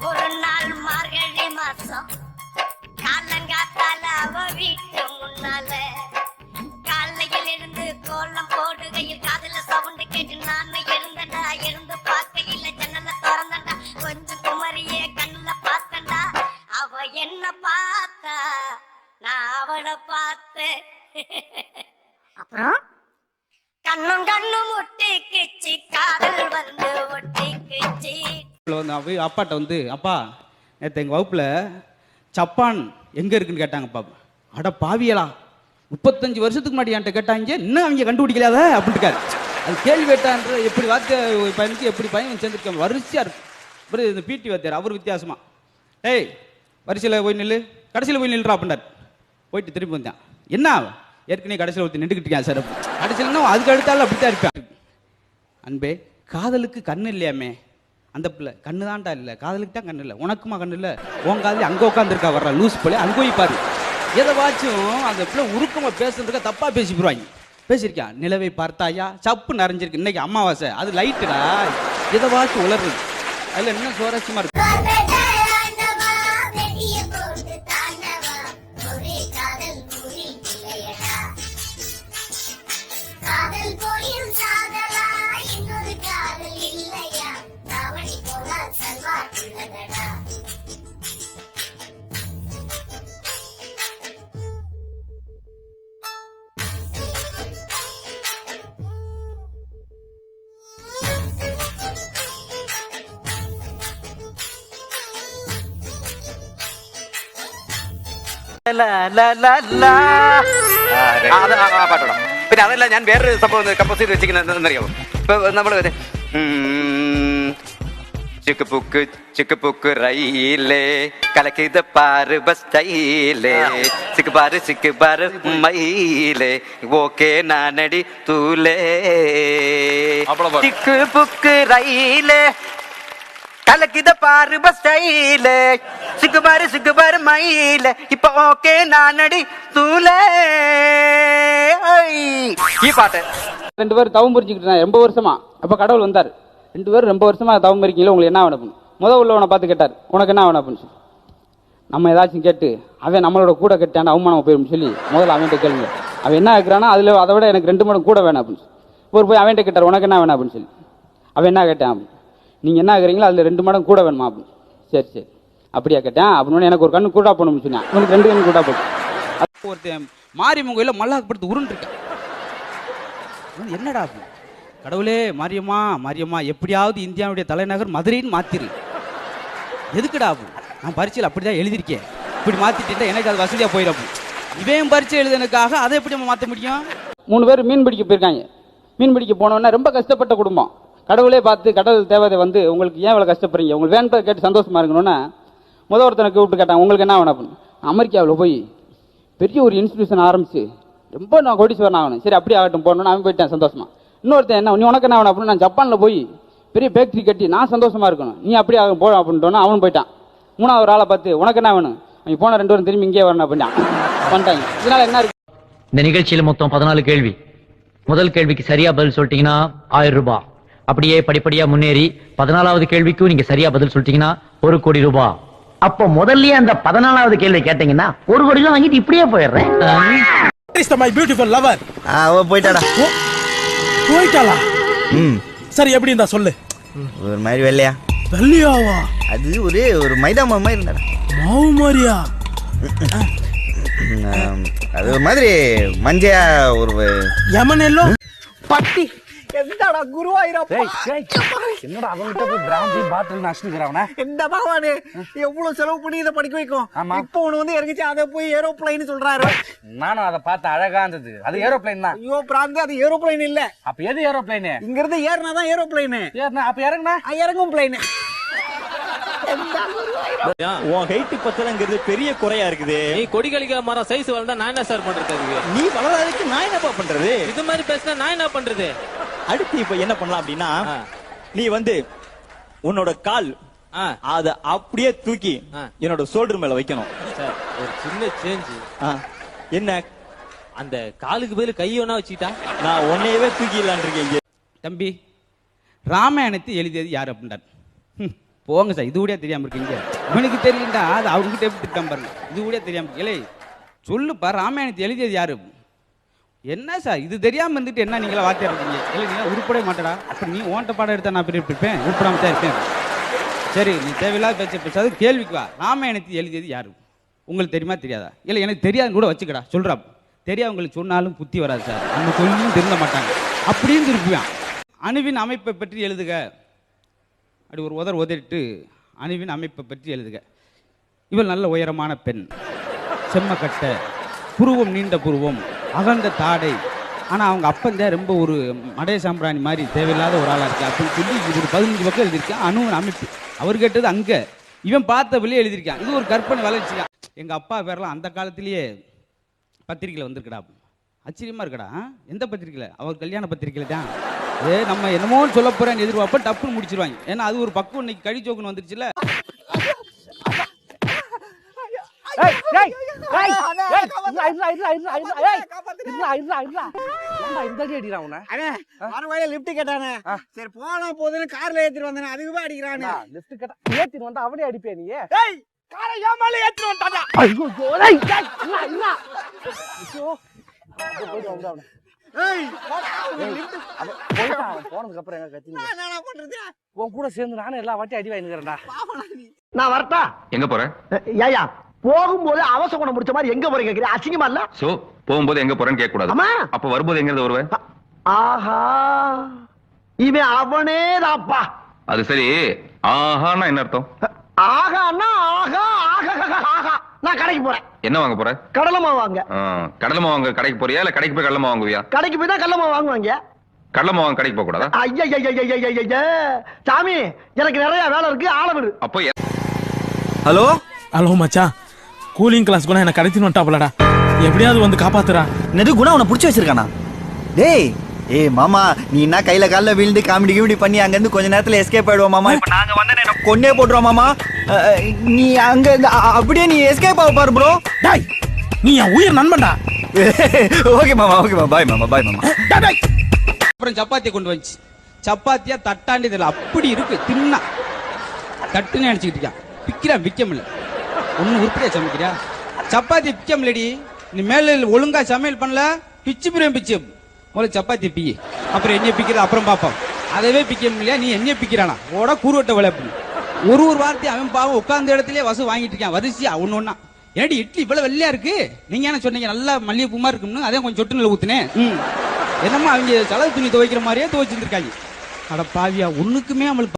ஒரு நாள் மார்கழி மாசம். காலங்காத்தால அவ வீட்டு முன்னால. காலையில் இருந்து கோலம் போடுகையில் காதுல சவுண்டு கேட்டு நான் எழுந்தண்டா எழுந்து பார்க்கையில ஜன்னல திறந்தண்டா கொஞ்சம் குமரிய கண்ணுல பார்த்தண்டா அவ என்ன பார்த்தா? நான் அவளை பார்த்தேன். அப்புறம்? கண்ணும் கண்ணும் ஒட்டிக்கிச்சு காதல் வந்து ஒட்டிக்கிச்சு வந்து அவ அப்பாட்ட வந்து அப்பா நேற்று எங்கள் வகுப்பில் சப்பான் எங்கே இருக்குன்னு கேட்டாங்கப்பா. அட பாவியலா முப்பத்தஞ்சு வருஷத்துக்கு முன்னாடி என்கிட்ட கேட்டாங்க இன்னும் அவங்க கண்டுபிடிக்கலாத அப்படின்ட்டுக்காரு அது கேள்வி கேட்டான்ற எப்படி வார்த்தை பயனுக்கு எப்படி பயன் சேர்ந்துருக்காங்க வரிசையாக இருக்கும் அப்புறம் இந்த பிடி வாத்தியார் அவர் வித்தியாசமா. டேய் வரிசையில் போய் நில்லு. கடைசியில் போய் நில்றா அப்படின்னார் போயிட்டு திரும்பி வந்தேன். என்ன? ஏற்கனவே கடைசியில் ஒருத்தர் நின்றுக்கிட்டு இருக்கேன் சார். கடைசியில் அதுக்கு அடுத்தாலும் அப்படி தான் இருப்பேன் அன்பே காதலுக்கு கண்ணு இல்லையாமே? அந்த பிள்ளை. கண்ணு தான்டா இல்லை. காதலுக்கு தான் கண்ணு இல்லை. உனக்குமா கண்ணு இல்லை? உன் காதலி அங்கே உட்காந்துருக்கா வர்ற. லூஸ் போலே அங்கே போய் பாரு. எதவாச்சும் அந்த பிள்ளை உருக்கமாக பேசுறதுக்கா தப்பாக பேசி போடுவாங்க பேசியிருக்கியா? நிலவை பார்த்தாயா? சப்பு நிறைஞ்சிருக்கு. இன்னைக்கு அமாவாசை. அது லைட்டுடா எதைவாச்சும் உளருது அதில் இன்னும் சுவாரஸ்யமாக இருக்கு? അത് ആ ആ പാട്ടോടാം പിന്നെ അതല്ല ഞാൻ വേറൊരു സംഭവം കമ്പോസ് ചെയ്ത് വെച്ചിരിക്കുന്നറിയാമോ ഇപ്പൊ നമ്മൾ ചിക്ക് പുക്ക് ചുക്ക് പുക്ക് റൈലേ കലക്കിത് പാറ് ബസ് സ്റ്റൈലേ സിക്ക് പാറ് സിക്ക് പാറ് മയിലേ. ഓക്കേ നാനടി തൂലേ. ചിക്ക് പുക്ക് റൈലേ கலக்கித பாரு பஸ் ஸ்டைல சிக்கு பாரு சிக்கு பாரு மயில. இப்ப ஓகே நானடி தூள. ഈ பாட்டு. ரெண்டு பேரும் தவம் புரிஞ்சுக்கிட்டு நான் ரொம்ப வருஷமா. அப்போ கடவுள் வந்தார். ரெண்டு பேரும் ரொம்ப வருஷமா தவம் இருக்கீங்களா உங்களுக்கு என்ன வேணும் அப்படின்னு முத உள்ளவனை பார்த்து கேட்டார். உனக்கு என்ன வேணும் அப்படின்னு சொல்லி. நம்ம ஏதாச்சும் கேட்டு அவன் நம்மளோட கூட கட்டான அவமானம் போயிடும் சொல்லி முதல்ல அவன்கிட்ட கேளுங்க. அவன் என்ன கேட்குறானா அதில் அதை விட எனக்கு ரெண்டு மடங்கு கூட வேணும் அப்படின்னு சொல்லி. ஒரு போய் அவன்கிட்ட கேட்டார் உனக்கு என்ன வேணும் அப்படின்னு சொல்லி. அவன் என்ன கேட்டான்? நீங்கள் என்ன ஆகுறீங்களோ அதில் ரெண்டு மடங்கு கூட வேணுமா? அப்படின்னு சரி சரி. அப்படியா கேட்டேன். அப்படின்னு எனக்கு ஒரு கண்ணு கூட போடணும்னு சொன்னேன். உனக்கு ரெண்டு கண்ணு கூட போட்டு அது ஒருத்தன் மாரியம்மன் கோயிலில் மல்லாக்கு படுத்து உருண்டுருக்கேன். என்னடா அது? கடவுளே மாரியம்மா மாரியம்மா எப்படியாவது இந்தியாவுடைய தலைநகர் மதுரைன்னு மாத்திரு. எதுக்குடா அது நான் பரீட்சையில் அப்படி தான் எழுதியிருக்கேன். இப்படி மாத்திட்டா எனக்கு அது வசதியாக போயிடும் இவன் பரீட்சை எழுதுனதுக்காக அதை எப்படி நம்ம மாற்ற முடியும்? மூணு பேர் மீன் பிடிக்க போயிருக்காங்க. மீன் பிடிக்க போனோன்னா ரொம்ப கஷ்டப்பட்ட குடும்பம். கடவுளே பார்த்து கடவுள் தேவதை வந்து உங்களுக்கு ஏன் இவ்வளோ கஷ்டப்படுறீங்க? உங்களுக்கு வேண்டதை கேட்டு சந்தோஷமா இருக்கணும்னா முத ஒருத்தனை கூப்பிட்டு கேட்டான் உங்களுக்கு என்ன வேணும் அப்படின்னு. அமெரிக்காவில் போய் பெரிய ஒரு இன்ஸ்டியூஷன் ஆரம்பிச்சு ரொம்ப நான் கோடீஸ்வரன் ஆகணும். சரி அப்படி ஆகட்டும் போகணும்னு அவன் போயிட்டேன் சந்தோஷமா. இன்னொருத்தன் என்ன நீ உனக்கு என்ன வேணும் அப்படின்னு நான் ஜப்பானில் போய் பெரிய பேக்கரி கட்டி நான் சந்தோஷமா இருக்கணும். நீ அப்படி ஆகும் போகணும் அப்படின்ட்டோன்னா அவனும் போயிட்டான். மூணாவது ஒரு ஆளை பார்த்து உனக்கு என்ன வேணும் அவன் போன ரெண்டு வரும் திரும்பி இங்கே வரணும் அப்படின்னா பண்ணிட்டாங்க. இதனால என்ன இருக்கு? இந்த நிகழ்ச்சியில் மொத்தம் பதினாலு கேள்வி. முதல் கேள்விக்கு சரியா பதில் சொல்லிட்டீங்கன்னா ஆயிரம் ரூபாய். அப்படியே படிப்படியா முன்னேறி பதினாலாவது கேள்விக்கும் நீங்க சரியா பதில் சொல்லிட்டீங்கன்னா ஒரு கோடி ரூபாய் அப்போ முதல்லயே அந்த பதினாலாவது கேள்வி கேட்டீங்கன்னா ஒரு கோடி எல்லாம் வாங்கிட்டு இப்படியே போயிடுறேன். மை பியூட்டிஃபுல் லவர் அவ போயிட்டாடா. போயிட்டாளா? ம். சரி எப்படி இருந்தா சொல்லு. ஒரு மாதிரி வெள்ளையா? வெள்ளியாவா? அது ஒரு ஒரு மைதா மாவு மாதிரி இருந்தாடா. மாவு மாதிரியா? அது ஒரு மாதிரி மஞ்சையா ஒரு யமன் எல்லோ பட்டி. என்னடா குருவாயிரப்பா என்னடா அவன்கிட்ட போய் பிராந்தி பாட்டில் நஷ்டுங்கிறவன இந்த பகவானே எவ்வளவு செலவு பண்ணி இதை படிக்க வைக்கும் இப்போ உனக்கு வந்து இறங்கிச்சு அதை போய் ஏரோப்ளைன் சொல்றாரு. நானும் அதை பார்த்து அழகா இருந்தது. அது ஏரோப்ளைன் தான். ஐயோ பிராந்தி அது ஏரோப்ளைன் இல்ல அப்ப எது ஏரோப்ளைனு இங்க இருந்து ஏறினா தான் ஏரோப்ளைன் ஏறினா அப்ப இறங்குனா இறங்கும் பிளைன் உன் ஹைட் பத்தலங்கிறது பெரிய குறையா இருக்குது. நீ கொடிகளிக்க மரம் சைஸ் வளர்ந்தா நான் என்ன சார் பண்றது நீ வளராதுக்கு நான் என்னப்பா பண்றது? இது மாதிரி பேசினா நான் என்ன பண்றது? அடுத்து இப்ப என்ன பண்ணலாம் அப்படின்னா நீ வந்து உன்னோட கால் ஆ. அத அப்படியே தூக்கி ஆ. என்னோட ஷோல்டர் மேல வைக்கணும். சார் ஒரு சின்ன சேஞ்ச் ஆ. என்ன? அந்த காலுக்கு பதில் கை வேணா வச்சுக்கிட்டா? நான் உன்னையவே தூக்கிடலான் இருக்கேன் தம்பி. ராமாயணத்தை எழுதியது யார் அப்படின்றார்? போங்க சார் இது கூட தெரியாம இருக்கீங்க இவனுக்கு தெரியலடா அது அவர்கிட்ட எப்படி திட்டம் பாருங்க. இது கூட தெரியாம இருக்கு. ஏலே சொல்லுப்பா ராமாயணத்தை எழுதியது யாரு? என்ன சார்? இது தெரியாமல் இருந்துட்டு என்ன நீங்களா வாத்தியார் இருக்கீங்க இல்லை நீங்கள் உருப்படவே மாட்டடா. அப்ப நீ ஓன்ட்ட பாடம் எடுத்தா நான் பெரிய இருப்பேன் உருப்படாமல் தான் இருப்பேன் சரி நீ தேவையில்லாத பேச்ச பேசாது கேள்விக்கு வா. ராமாயணத்தை எழுதியது யாரு? உங்களுக்கு தெரியுமா தெரியாதா? இல்லை எனக்கு தெரியாதுன்னு கூட வச்சுக்கடா. சொல்கிறா தெரியாது உங்களுக்கு சொன்னாலும் புத்தி வராது சார். நம்ம சொல்லியும் திருந்த மாட்டாங்க. அப்படின்னு திருப்பியான் அணுவின் அமைப்பை பற்றி எழுதுக. அப்படி ஒரு உதர் உதறிட்டு அணுவின் அமைப்பை பற்றி எழுதுக. இவள் நல்ல உயரமான பெண். செம்மக்கட்டை புருவம் நீண்ட புருவம். அகண்ட தாடை ஆனால் அவங்க அப்பந்தான் ரொம்ப ஒரு மடைய சாம்பிராணி மாதிரி தேவையில்லாத ஒரு ஆளாக இருக்கு அப்படின்னு சொல்லி இது ஒரு பதினஞ்சு பக்கம் எழுதியிருக்கேன் அணுவின் அமைப்பு அவர் கேட்டது அங்கே இவன் பார்த்த வெளியே எழுதியிருக்கான் இது ஒரு கற்பனை வளர்ச்சி எங்கள் அப்பா பேரெலாம் அந்த காலத்திலேயே பத்திரிக்கையில் வந்திருக்கடா ஆச்சரியமாக இருக்கடா எந்த பத்திரிக்கையில் அவர் கல்யாண பத்திரிக்கையில் தான் ஏ நம்ம என்னமோன்னு சொல்ல போகிறேன் எதிர்பார்ப்ப டப்புன்னு முடிச்சிருவாங்க ஏன்னா அது ஒரு பக்கம் இன்னைக்கு கழிச்சோக்குன்னு வந்துருச்சுல்ல சரி போனா போதுன்னு கார்ல ஏத்திட்டு வந்தானே அதுக்கு போய் அடிக்கிறானே லிஃப்ட் கேட்டா ஏத்திட்டு வந்தா அவனே அடிப்பே நீ ஏய் காரை ஏன் மேல ஏத்திட்டு வந்தாடா ஐயோ டேய் இல்ல இல்ல ஐயோ போயிட்டு வந்து அவன போனதுக்கு அப்புறம் எங்க கத்தி உன் கூட சேர்ந்து நானும் எல்லா வாட்டி அடி வாங்கிக்கிறேன்டா நான் வரட்டா எங்க போற ஏயா போகும்போது அவசர குணம் முடிச்ச மாதிரி எங்க போறீங்க கேக்குறீங்க? அசிங்கமா இல்ல? சோ போகும்போது எங்க போறேன்னு கேட்க கூடாது ஆமா. அப்ப வரும்போது எங்க இருந்து வருவ ஆஹா. இவன் அவனே தாப்பா அது சரி. ஆஹான்னா என்ன அர்த்தம்? ஆகான்னா ஆகா ஆகா ஆகா நான் கடைக்கு போறேன். என்ன வாங்க போற? கடலை மாவு வாங்க. ஆ, கடலை மாவு வாங்க கடைக்கு போறியா? இல்ல கடைக்கு போய் கடலை மாவு வாங்குவியா? கடைக்கு போய் தான் கடலை மாவு வாங்குவாங்க. கடலை மாவு வாங்க கடைக்கு போக கூடாதா? ஐயா சாமி எனக்கு நிறைய வேலை இருக்கு. ஆள விடு. அப்போ ஹலோ? ஹலோ மச்சான். கூலிங் கிளாஸ் கூட என்ன கடத்தின்னு வந்துட்டாப்லடா எப்படியாவது வந்து காப்பாத்துறா. நெடு குணா உன்னை பிடிச்சி வச்சிருக்கானா? டேய் ஏய் மாமா நீ என்ன கையில கால்ல விழுந்து காமெடி கிமெடி பண்ணி அங்க இருந்து கொஞ்ச நேரத்துல எஸ்கேப் ஆயிடுவோம் மாமா? இப்ப நாங்க வந்தா கொன்னே போட்டுருவோம் மாமா. நீ அங்க அப்படியே நீ எஸ்கேப் ஆக பாரு ப்ரோ டாய் நீ என் உயிர் நண்பன்டா. ஓகே மாமா ஓகே மாமா. பாய் மாமா பாய் மாமா. டேய். அப்புறம் சப்பாத்தி கொண்டு வந்துச்சு. சப்பாத்தியா தட்டாண்டி தெரியல அப்படி இருக்கு தின்னா. தட்டுன்னு நினைச்சுக்கிட்டு இருக்கான். பிக்கிறான் விக்க முடியல. ஒன்னும் உருப்படியா சமைக்கிறியா? சப்பாத்தி பிக்கம் முடியலடி நீ மேல ஒழுங்கா சமையல் பண்ணல பிச்சு பிரியம் பிச்சு. முதல்ல சப்பாத்தி பிக்கி அப்புறம் என்ன பிக்கிறது அப்புறம் பார்ப்போம் அதவே பிக்க முடியல நீ என்ன பிக்கிறானா? ஓட கூறுவட்ட விளையாப்பு ஒரு ஒரு வார்த்தை அவன் பாவம் உட்கார்ந்த இடத்துலயே வசு வாங்கிட்டு இருக்கான். வரிசையா ஒன்று ஒன்னா ஏடி இட்லி இவ்வளவு வெள்ளையா இருக்கு? நீங்க என்ன சொன்னீங்க? நல்லா மல்லிகைப்பூமா இருக்கும்னு. அதே கொஞ்சம் சொட்டுல ஊத்துனேன். ம். அவங்க செலவு துணி துவைக்கிற மாதிரியே துவைச்சிருந்துருக்காங்க அட பாவியா ஒண்ணுக்குமே அவளுக்கு